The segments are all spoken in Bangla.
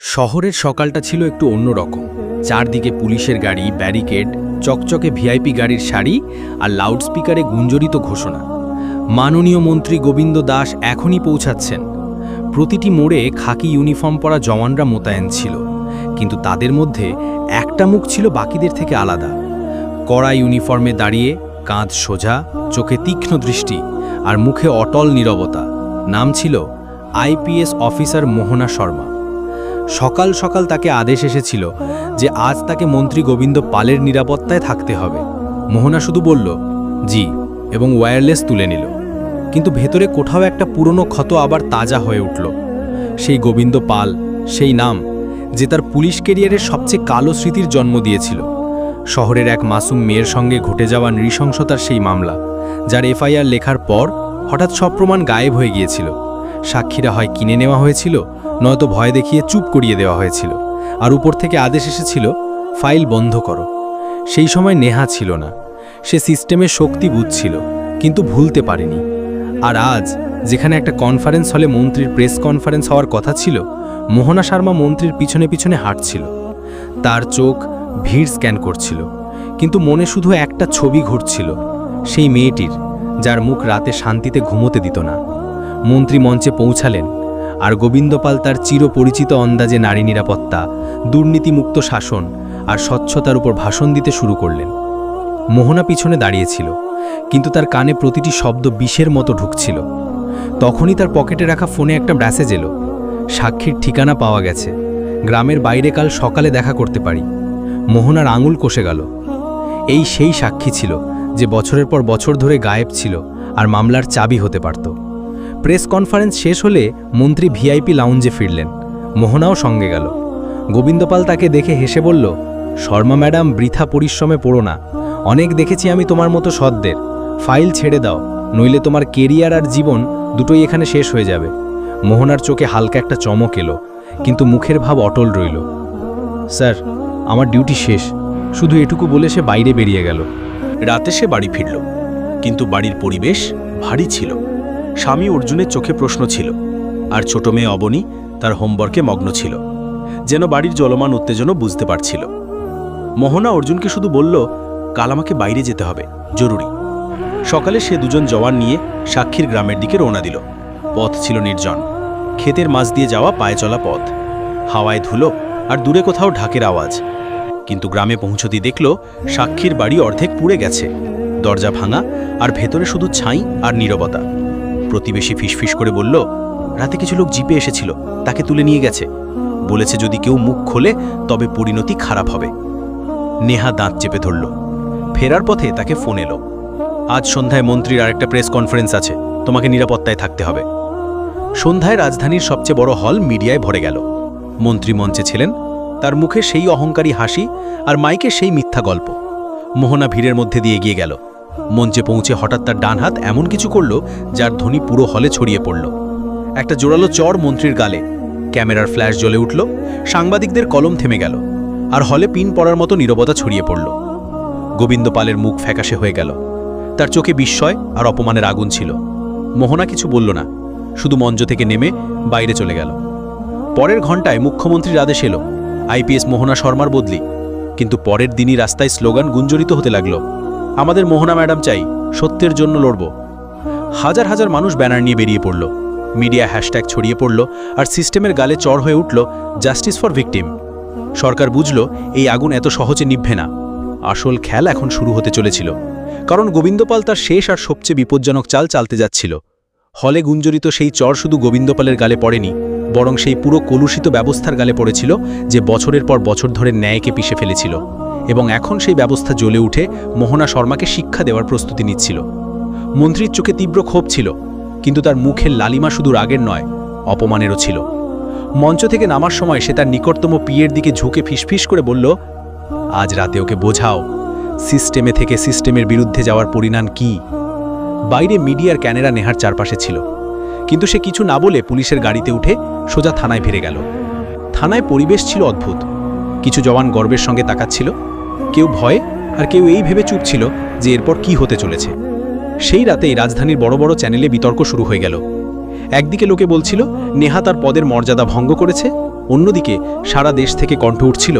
শহরের সকালটা ছিল একটু অন্যরকম চারদিকে পুলিশের গাড়ি, ব্যারিকেড, চকচকে ভিআইপি গাড়ির সারি আর লাউডস্পিকারে গুঞ্জরিত ঘোষণা। মাননীয় মন্ত্রী গোবিন্দ দাস এখনই পৌঁছাচ্ছেন। প্রতিটি মোড়ে খাকি ইউনিফর্ম পরা জওয়ানরা মোতায়েন ছিল। কিন্তু তাদের মধ্যে একটা মুখ ছিল বাকিদের থেকে আলাদা। কড়া ইউনিফর্মে দাঁড়িয়ে কাঁধ সোজা, চোখে তীক্ষ্ণ দৃষ্টি আর মুখে অটল নীরবতা। নাম ছিল আইপিএস অফিসার মোহনা শর্মা। সকাল সকাল তাকে আদেশ এসেছিল যে আজ তাকে মন্ত্রী গোবিন্দ পালের নিরাপত্তায় থাকতে হবে। মোহনা শুধু বলল, জি, এবং ওয়্যারলেস তুলে নিল। কিন্তু ভেতরে কোথাও একটা পুরনো ক্ষত আবার তাজা হয়ে উঠল। সেই গোবিন্দ পাল, সেই নাম, যে তার পুলিশ কেরিয়ারের সবচেয়ে কালো স্মৃতির জন্ম দিয়েছিল। শহরের এক মাসুম মেয়ের সঙ্গে ঘটে যাওয়া নৃশংসতার সেই মামলা, যার এফআইআর লেখার পর হঠাৎ সব প্রমাণ গায়েব হয়ে গিয়েছিল। সাক্ষীরা হয় কিনে নেওয়া হয়েছিল নয়তো ভয় দেখিয়ে চুপ করিয়ে দেওয়া হয়েছিল। আর উপর থেকে আদেশ এসেছিল, ফাইল বন্ধ করো। সেই সময় নেহা ছিল না। সে সিস্টেমের শক্তি বুঝছিল, কিন্তু ভুলতে পারেনি। আর আজ, যেখানে একটা কনফারেন্স হলে মন্ত্রীর প্রেস কনফারেন্স হওয়ার কথা ছিল, মোহনা শর্মা মন্ত্রীর পিছনে পিছনে হাঁটছিল। তার চোখ ভিড় স্ক্যান করছিল, কিন্তু মনে শুধু একটা ছবি ঘুরছিল, সেই মেয়েটির, যার মুখ রাতে শান্তিতে ঘুমোতে দিত না। মন্ত্রী মঞ্চে পৌঁছালেন আর গোবিন্দপাল তার চিরপরিচিত অন্দাজে নারী নিরাপত্তা, দুর্নীতিমুক্ত শাসন আর স্বচ্ছতার উপর ভাষণ দিতে শুরু করলেন। মোহনা পিছনে দাঁড়িয়েছিল, কিন্তু তার কানে প্রতিটি শব্দ বিষের মতো ঢুকছিল। তখনই তার পকেটে রাখা ফোনে একটা মেসেজ এলো, সাক্ষীর ঠিকানা পাওয়া গেছে, গ্রামের বাইরে কাল সকালে দেখা করতে পারি। মোহনার আঙুল কষে গেল। এই সেই সাক্ষী ছিল, যে বছরের পর বছর ধরে গায়েব ছিল আর মামলার চাবি হতে পারত। প্রেস কনফারেন্স শেষ হলে মন্ত্রী ভিআইপি লাউঞ্জে ফিরলেন। মোহনাও সঙ্গে গেল। গোবিন্দপাল তাকে দেখে হেসে বলল, শর্মা ম্যাডাম, বৃথা পরিশ্রমে পড়ো না। অনেক দেখেছি আমি তোমার মতো সদ্দের ফাইল ছেড়ে দাও, নইলে তোমার কেরিয়ার আর জীবন দুটোই এখানে শেষ হয়ে যাবে। মোহনার চোখে হালকা একটা চমক এলো, কিন্তু মুখের ভাব অটল রইল। স্যার, আমার ডিউটি শেষ। শুধু এটুকু বলে সে বাইরে বেরিয়ে গেল। রাতে সে বাড়ি ফিরল। কিন্তু বাড়ির পরিবেশ ভারী ছিল। স্বামী অর্জুনের চোখে প্রশ্ন ছিল, আর ছোট মেয়ে অবনী তার হোমওয়ার্কে মগ্ন ছিল, যেন বাড়ির জলমান উত্তেজনা বুঝতে পারছিল। মোহনা অর্জুনকে শুধু বলল, কাল আমাকে বাইরে যেতে হবে, জরুরি। সকালে সে দুজন জওয়ান নিয়ে সাক্ষীর গ্রামের দিকে রওনা দিল। পথ ছিল নির্জন, ক্ষেতের মাছ দিয়ে যাওয়া পায়ে চলা পথ। হাওয়ায় ধুলো আর দূরে কোথাও ঢাকের আওয়াজ। কিন্তু গ্রামে পৌঁছতে দেখল, সাক্ষীর বাড়ি অর্ধেক পুড়ে গেছে। দরজা ভাঙা আর ভেতরে শুধু ছাই আর নীরবতা। প্রতিবেশী ফিসফিস করে বলল, রাতে কিছু লোক জিপে এসেছিল, তাকে তুলে নিয়ে গেছে। বলেছে যদি কেউ মুখ খোলে, তবে পরিণতি খারাপ হবে। নেহা দাঁত চেপে ধরল। ফেরার পথে তাকে ফোন এলো। আজ সন্ধ্যায় মন্ত্রীর আরেকটা প্রেস কনফারেন্স আছে, তোমাকে নিরাপত্তায় থাকতে হবে। সন্ধ্যায় রাজধানীর সবচেয়ে বড় হল মিডিয়ায় ভরে গেল। মন্ত্রী মঞ্চে ছিলেন। তার মুখে সেই অহংকারী হাসি আর মাইকে সেই মিথ্যা গল্প। মোহনা ভিড়ের মধ্যে দিয়ে এগিয়ে গেল। মঞ্চে পৌঁছে হঠাৎ তার ডান হাত এমন কিছু করল যার ধ্বনি পুরো হলে ছড়িয়ে পড়ল। একটা জোরালো চর মন্ত্রীর গালে। ক্যামেরার ফ্ল্যাশ জ্বলে উঠল, সাংবাদিকদের কলম থেমে গেল, আর হলে পিন পড়ার মতো নীরবতা ছড়িয়ে পড়ল। গোবিন্দ পালের মুখ ফ্যাকাশে হয়ে গেল। তার চোখে বিস্ময় আর অপমানের আগুন ছিল। মোহনা কিছু বলল না, শুধু মঞ্চ থেকে নেমে বাইরে চলে গেল। পরের ঘন্টায় মুখ্যমন্ত্রীর আদেশ এলো আইপিএস মোহনা শর্মার বদলি। কিন্তু পরের দিনই রাস্তায় স্লোগান গুঞ্জরিত হতে লাগল। আমাদের মোহনা ম্যাডাম চাই, সত্যের জন্য লড়ব। হাজার হাজার মানুষ ব্যানার নিয়ে বেরিয়ে পড়ল। মিডিয়া হ্যাশট্যাগ ছড়িয়ে পড়ল আর সিস্টেমের গালে চড় হয়ে উঠল, জাস্টিস ফর ভিকটিম সরকার বুঝল, এই আগুন এত সহজে নিভবে না। আসল খেল এখন শুরু হতে চলেছিল। কারণ গোবিন্দপাল তার শেষ আর সবচেয়ে বিপজ্জনক চাল চালতে যাচ্ছিল। হলে গুঞ্জরিত সেই চর শুধু গোবিন্দপালের গালে পড়েনি, বরং সেই পুরো কলুষিত ব্যবস্থার গালে পড়েছিল, যে বছরের পর বছর ধরে ন্যায়কে পিষে ফেলেছিল। এবং এখন সেই ব্যবস্থা জ্বলে উঠে মোহনা শর্মাকে শিক্ষা দেওয়ার প্রস্তুতি নিচ্ছিল। মন্ত্রীর চোখে তীব্র ক্ষোভ ছিল, কিন্তু তার মুখের লালিমা শুধু রাগের নয়, অপমানেরও ছিল। মঞ্চ থেকে নামার সময় সে তার নিকটতম পিয়ের দিকে ঝুঁকে ফিসফিস করে বলল, আজ রাতে ওকে বোঝাও, সিস্টেমে থেকে সিস্টেমের বিরুদ্ধে যাওয়ার পরিণাম কি? বাইরে মিডিয়ার ক্যানেরা নেহার চারপাশে ছিল, কিন্তু সে কিছু না বলে পুলিশের গাড়িতে উঠে সোজা থানায় ফিরে গেল। থানায় পরিবেশ ছিল অদ্ভুত, কিছু জওয়ান গর্বের সঙ্গে তাকাচ্ছিল কেউ ভয়ে আর কেউ এই ভেবে চুপ ছিল যে এরপর কি হতে চলেছে। সেই রাতেই রাজধানীর বড় বড় চ্যানেলে বিতর্ক শুরু হয়ে গেল। একদিকে লোকে বলছিল, নেহা তার পদের মর্যাদা ভঙ্গ করেছে, অন্যদিকে সারা দেশ থেকে কণ্ঠ উঠছিল,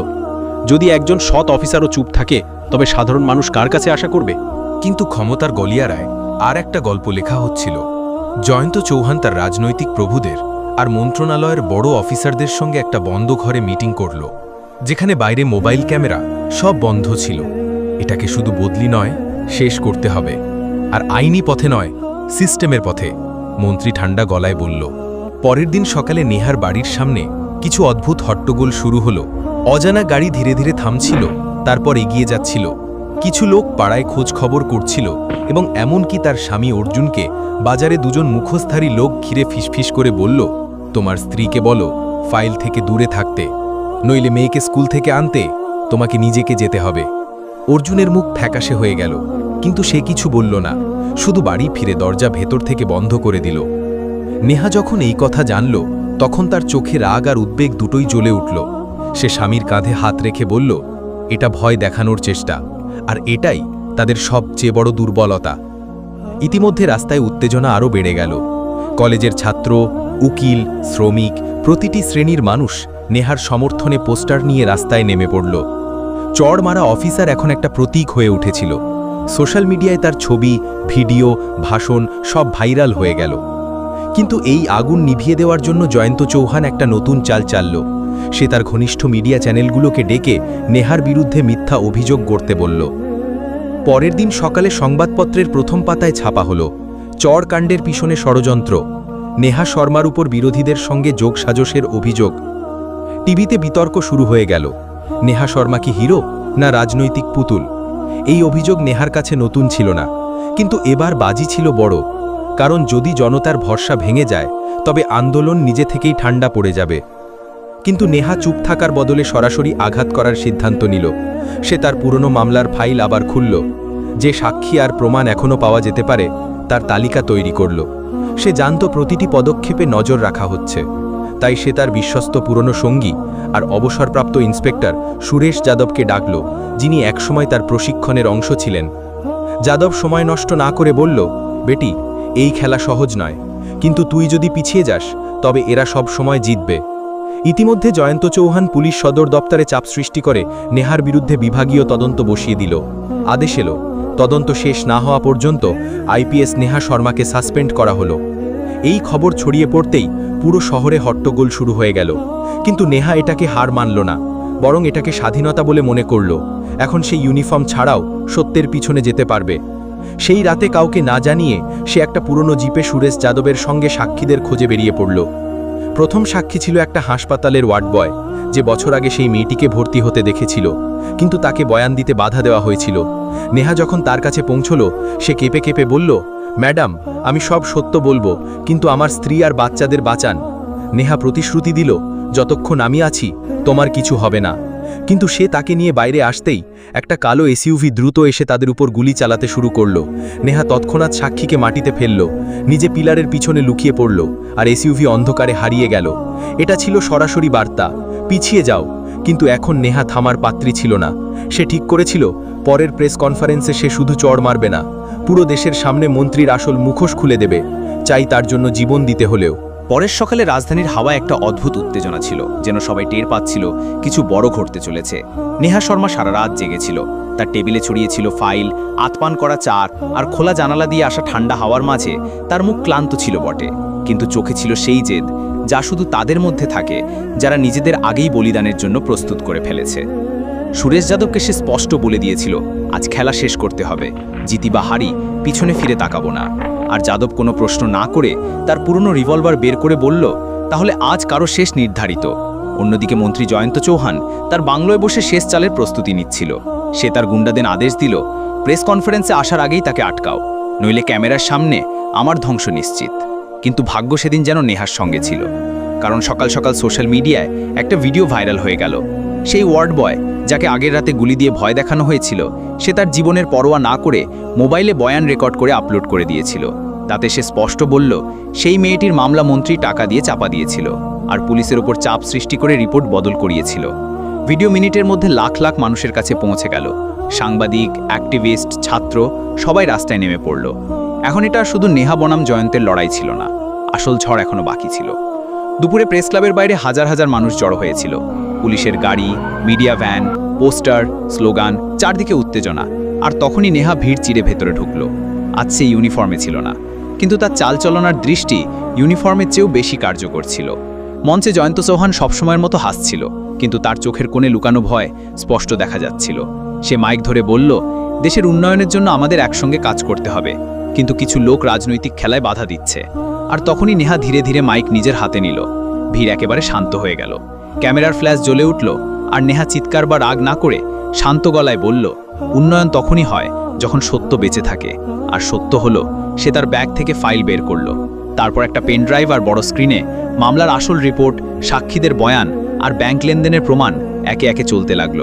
যদি একজন সৎ অফিসারও চুপ থাকে, তবে সাধারণ মানুষ কার কাছে আশা করবে? কিন্তু ক্ষমতার গলিয়ারায় আর একটা গল্প লেখা হচ্ছিল। জয়ন্ত চৌহান তার রাজনৈতিক প্রভুদের আর মন্ত্রণালয়ের বড় অফিসারদের সঙ্গে একটা বন্ধ ঘরে মিটিং করল, যেখানে বাইরে মোবাইল ক্যামেরা সব বন্ধ ছিল। এটাকে শুধু বদলি নয়, শেষ করতে হবে। আর আইনি পথে নয়, সিস্টেমের পথে। মন্ত্রী ঠান্ডা গলায় বলল, পরের দিন সকালে নেহার বাড়ির সামনে কিছু অদ্ভুত হট্টগোল শুরু হলো। অজানা গাড়ি ধীরে ধীরে থামছিল, তারপর এগিয়ে যাচ্ছিল। কিছু লোক পাড়ায় খোঁজ খবর করছিল এবং এমনকি তার স্বামী অর্জুনকে বাজারে দুজন মুখোশধারী লোক ঘিরে ফিসফিস করে বলল, তোমার স্ত্রীকে বলো, ফাইল থেকে দূরে থাকতে। নইলে মেয়েকে স্কুল থেকে আনতে। তোমাকে নিজেকে যেতে হবে। অর্জুনের মুখ ফ্যাকাশে হয়ে গেল, কিন্তু সে কিছু বলল না। শুধু বাড়ি ফিরে দরজা ভেতর থেকে বন্ধ করে দিল। নেহা যখন এই কথা জানল, তখন তার চোখে রাগ আর উদ্বেগ দুটোই জ্বলে উঠল। সে স্বামীর কাঁধে হাত রেখে বলল, এটা ভয় দেখানোর চেষ্টা, আর এটাই তাদের সবচেয়ে বড় দুর্বলতা। ইতিমধ্যে রাস্তায় উত্তেজনা আরও বেড়ে গেল। কলেজের ছাত্র, উকিল, শ্রমিক, প্রতিটি শ্রেণির মানুষ নেহার সমর্থনে পোস্টার নিয়ে রাস্তায় নেমে পড়ল। চড় মারা অফিসার এখন একটা প্রতীক হয়ে উঠেছিল। সোশ্যাল মিডিয়ায় তার ছবি, ভিডিও, ভাষণ সব ভাইরাল হয়ে গেল। কিন্তু এই আগুন নিভিয়ে দেওয়ার জন্য জয়ন্ত চৌহান একটা নতুন চাল চালল। সে তার ঘনিষ্ঠ মিডিয়া চ্যানেলগুলোকে ডেকে নেহার বিরুদ্ধে মিথ্যা অভিযোগ করতে বলল। পরের দিন সকালে সংবাদপত্রের প্রথম পাতায় ছাপা হল, চর কাণ্ডের পিছনে ষড়যন্ত্র। নেহা শর্মার উপর বিরোধীদের সঙ্গে যোগসাজসের অভিযোগ। টিভিতে বিতর্ক শুরু হয়ে গেল। নেহা শর্মা কি হিরো না রাজনৈতিক পুতুল? এই অভিযোগ নেহার কাছে নতুন ছিল না। কিন্তু এবার বাজি ছিল বড়। কারণ যদি জনতার ভরসা ভেঙে যায়, তবে আন্দোলন নিজে থেকেই ঠান্ডা পড়ে যাবে। কিন্তু নেহা চুপ থাকার বদলে সরাসরি আঘাত করার সিদ্ধান্ত নিল। সে তার পুরনো মামলার ফাইল আবার খুলল। যে সাক্ষী আর প্রমাণ এখনও পাওয়া যেতে পারে, তার তালিকা তৈরি করল। সে জানত প্রতিটি পদক্ষেপে নজর রাখা হচ্ছে। তাই সে তার বিশ্বস্ত পুরনো সঙ্গী আর অবসরপ্রাপ্ত ইন্সপেক্টর সুরেশ যাদবকে ডাকল, যিনি একসময় তার প্রশিক্ষণের অংশ ছিলেন। যাদব সময় নষ্ট না করে বলল, বেটি, এই খেলা সহজ নয়। কিন্তু তুই যদি পিছিয়ে যাস, তবে এরা সব সময় জিতবে। ইতিমধ্যে জয়ন্ত চৌহান পুলিশ সদর দপ্তরে চাপ সৃষ্টি করে নেহার বিরুদ্ধে বিভাগীয় তদন্ত বসিয়ে দিল। আদেশ এলো, তদন্ত শেষ না হওয়া পর্যন্ত আইপিএস নেহা শর্মাকে সাসপেন্ড করা হলো। এই খবর ছড়িয়ে পড়তেই পুরো শহরে হট্টগোল শুরু হয়ে গেল। কিন্তু নেহা এটাকে হার মানল না, বরং এটাকে স্বাধীনতা বলে মনে করল। এখন সে ইউনিফর্ম ছাড়াও সত্যের পিছনে যেতে পারবে। সেই রাতে কাউকে না জানিয়ে সে একটা পুরনো জিপে সুরেশ যাদবের সঙ্গে সাক্ষীদের খোঁজে বেরিয়ে পড়ল। প্রথম সাক্ষী ছিল একটা হাসপাতালের ওয়ার্ড বয়, যে বছর আগে সেই মেয়েটিকে ভর্তি হতে দেখেছিল, কিন্তু তাকে বয়ান দিতে বাধা দেওয়া হয়েছিল। নেহা যখন তার কাছে পৌঁছল, সে কেঁপে কেঁপে বলল ম্যাডাম, আমি সব সত্য বলব, কিন্তু আমার স্ত্রী আর বাচ্চাদের বাঁচান। নেহা প্রতিশ্রুতি দিল, যতক্ষণ আমি আছি, তোমার কিছু হবে না। কিন্তু সে তাকে নিয়ে বাইরে আসতেই একটা কালো এসইউভি দ্রুত এসে তাদের উপর গুলি চালাতে শুরু করল। নেহা তৎক্ষণাৎ সাক্ষীকে মাটিতে ফেলল, নিজে পিলারের পিছনে লুকিয়ে পড়ল, আর এসইউভি অন্ধকারে হারিয়ে গেল। এটা ছিল সরাসরি বার্তা, পিছিয়ে যাও। কিন্তু এখন নেহা থামার পাত্রী ছিল না। সে ঠিক করেছিল, পরের প্রেস কনফারেন্সে সে শুধু চড় মারবে না। পুরো দেশের সামনে মন্ত্রীর আসল মুখোশ খুলে দেবে, চাই তার জন্য জীবন দিতে হলেও। পরের সকালে রাজধানীর হাওয়া একটা অদ্ভুত উত্তেজনা ছিল, যেন সবাই টের পাচ্ছিল কিছু বড় ঘটতে চলেছে। নেহা শর্মা সারা রাত জেগেছিল। তার টেবিলে ছড়িয়েছিল ফাইল, আতপান করা চার আর খোলা জানালা দিয়ে আসা ঠান্ডা হাওয়ার মাঝে তার মুখ ক্লান্ত ছিল বটে। কিন্তু চোখে ছিল সেই জেদ, যা শুধু তাদের মধ্যে থাকে, যারা নিজেদের আগেই বলিদানের জন্য প্রস্তুত করে ফেলেছে। সুরেশ যাদবকে সে স্পষ্ট বলে দিয়েছিল, আজ খেলা শেষ করতে হবে। জিতি বা হারি, পিছনে ফিরে তাকাবো না। আর যাদব কোনো প্রশ্ন না করে তার পুরনো রিভলভার বের করে বলল, তাহলে আজ কারও শেষ নির্ধারিত। অন্যদিকে মন্ত্রী জয়ন্ত চৌহান তার বাংলোয় বসে শেষ চালের প্রস্তুতি নিচ্ছিল। সে তার গুন্ডাদের আদেশ দিল, প্রেস কনফারেন্সে আসার আগেই তাকে আটকাও, নইলে ক্যামেরার সামনে আমার ধ্বংস নিশ্চিত। কিন্তু ভাগ্য সেদিন যেন নেহার সঙ্গে ছিল, কারণ সকাল সকাল সোশ্যাল মিডিয়ায় একটা ভিডিও ভাইরাল হয়ে গেল। সেই ওয়ার্ড বয়, যাকে আগের রাতে গুলি দিয়ে ভয় দেখানো হয়েছিল, সে তার জীবনের পরোয়া না করে মোবাইলে বয়ান রেকর্ড করে আপলোড করে দিয়েছিল। তাতে সে স্পষ্ট বলল, সেই মেয়েটির মামলা মন্ত্রী টাকা দিয়ে চাপা দিয়েছিল আর পুলিশের ওপর চাপ সৃষ্টি করে রিপোর্ট বদল করিয়েছিল। ভিডিও মিনিটের মধ্যে লাখ লাখ মানুষের কাছে পৌঁছে গেল। সাংবাদিক, অ্যাক্টিভিস্ট, ছাত্র সবাই রাস্তায় নেমে পড়ল। এখন এটা শুধু নেহা বনাম জয়ন্তের লড়াই ছিল না, আসল ঝড় এখনও বাকি ছিল। দুপুরে প্রেস ক্লাবের বাইরে হাজার হাজার মানুষ জড়ো হয়েছিল। পুলিশের গাড়ি, মিডিয়া ভ্যান, পোস্টার, স্লোগান, চারদিকে উত্তেজনা। আর তখনই নেহা ভিড় চিরে ভেতরে ঢুকলো। আজ সে ইউনিফর্মে ছিল না। কিন্তু তার চালচলনার দৃষ্টি ইউনিফর্মের চেয়েও বেশি কার্যকর ছিল। মঞ্চে জয়ন্ত চৌহান সবসময়ের মতো হাসছিল, কিন্তু তার চোখের কোণে লুকানো ভয় স্পষ্ট দেখা যাচ্ছিল। সে মাইক ধরে বলল, দেশের উন্নয়নের জন্য আমাদের একসঙ্গে কাজ করতে হবে। কিন্তু কিছু লোক রাজনৈতিক খেলায় বাধা দিচ্ছে। আর তখনই নেহা ধীরে ধীরে মাইক নিজের হাতে নিল। ভিড় একেবারে শান্ত হয়ে গেল। ক্যামেরার ফ্ল্যাশ জ্বলে উঠল আর নেহা চিৎকার বা রাগ না করে শান্ত গলায় বলল, উন্নয়ন তখনই হয় যখন সত্য বেঁচে থাকে। আর সত্য হলো, সে তার ব্যাগ থেকে ফাইল বের করল। তারপর একটা পেন ড্রাইভ আর বড় স্ক্রিনে মামলার আসল রিপোর্ট, সাক্ষীদের বয়ান আর ব্যাংক লেনদেনের প্রমাণ একে একে চলতে লাগল।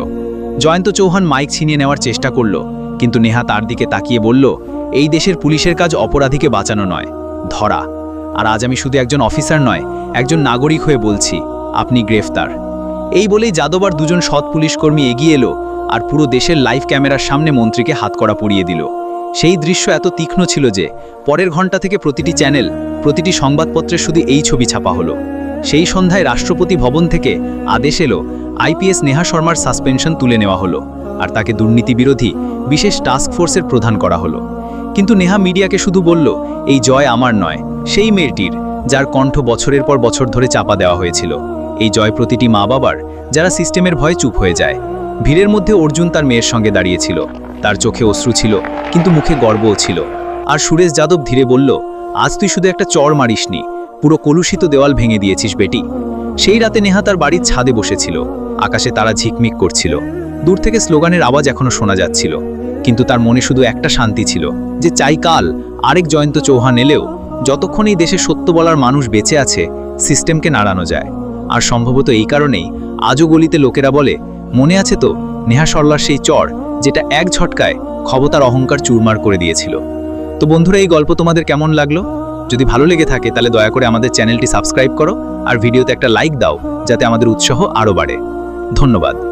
জয়ন্ত চৌহান মাইক ছিনিয়ে নেওয়ার চেষ্টা করল, কিন্তু নেহা তার দিকে তাকিয়ে বলল, এই দেশের পুলিশের কাজ অপরাধীকে বাঁচানো নয়, ধরা। আর আজ আমি শুধু একজন অফিসার নয়, একজন নাগরিক হয়ে বলছি আপনি গ্রেফতার। এই বলেই যাদবার দুজন সৎ পুলিশকর্মী এগিয়ে এলো আর পুরো দেশের লাইভ ক্যামেরার সামনে মন্ত্রীকে হাতকড়া পরিয়ে দিল। সেই দৃশ্য এত তীক্ষ্ণ ছিল যে পরের ঘণ্টা থেকে প্রতিটি চ্যানেল, প্রতিটি সংবাদপত্রে শুধু এই ছবি ছাপা হলো। সেই সন্ধ্যায় রাষ্ট্রপতি ভবন থেকে আদেশ এলো, আইপিএস নেহা শর্মার সাসপেনশন তুলে নেওয়া হলো আর তাকে দুর্নীতি বিরোধী বিশেষ টাস্ক ফোর্সের প্রধান করা হলো। কিন্তু নেহা মিডিয়াকে শুধু বলল, এই জয় আমার নয়, সেই মেয়েটির, যার কণ্ঠ বছরের পর বছর ধরে চাপা দেওয়া হয়েছিল। এই জয় প্রতিটি মা বাবার যারা সিস্টেমের ভয়ে চুপ হয়ে যায়। ভিড়ের মধ্যে অর্জুন তার মেয়ের সঙ্গে দাঁড়িয়েছিল। তার চোখে অশ্রু ছিল, কিন্তু মুখে গর্বও ছিল। আর সুরেশ যাদব ধীরে বলল, আজ তুই শুধু একটা চর মারিসনি, পুরো কলুষিত দেওয়াল ভেঙে দিয়েছিস বেটি। সেই রাতে নেহা তার বাড়ির ছাদে বসেছিল। আকাশে তারা ঝিকমিক করছিল। দূর থেকে স্লোগানের আওয়াজ এখনও শোনা যাচ্ছিল। কিন্তু তার মনে শুধু একটা শান্তি ছিল, যে চাই কাল আরেক জয়ন্ত চৌহান এলেও, যতক্ষণ এই দেশে সত্য বলার মানুষ বেঁচে আছে, সিস্টেমকে নাড়ানো যায়। আর সম্ভবত এই কারণেই আজও গলিতে লোকেরা বলে, মনে আছে তো, নেহা সরলার সেই চর, যেটা এক ঝটকায় ক্ষমতার অহংকার চুরমার করে দিয়েছিল। তো বন্ধুরা, এই গল্প তোমাদের কেমন লাগল? যদি ভালো লেগে থাকে, তাহলে দয়া করে আমাদের চ্যানেলটি সাবস্ক্রাইব করো আর ভিডিওতে একটা লাইক দাও, যাতে আমাদের উৎসাহ আরও বাড়ে। ধন্যবাদ।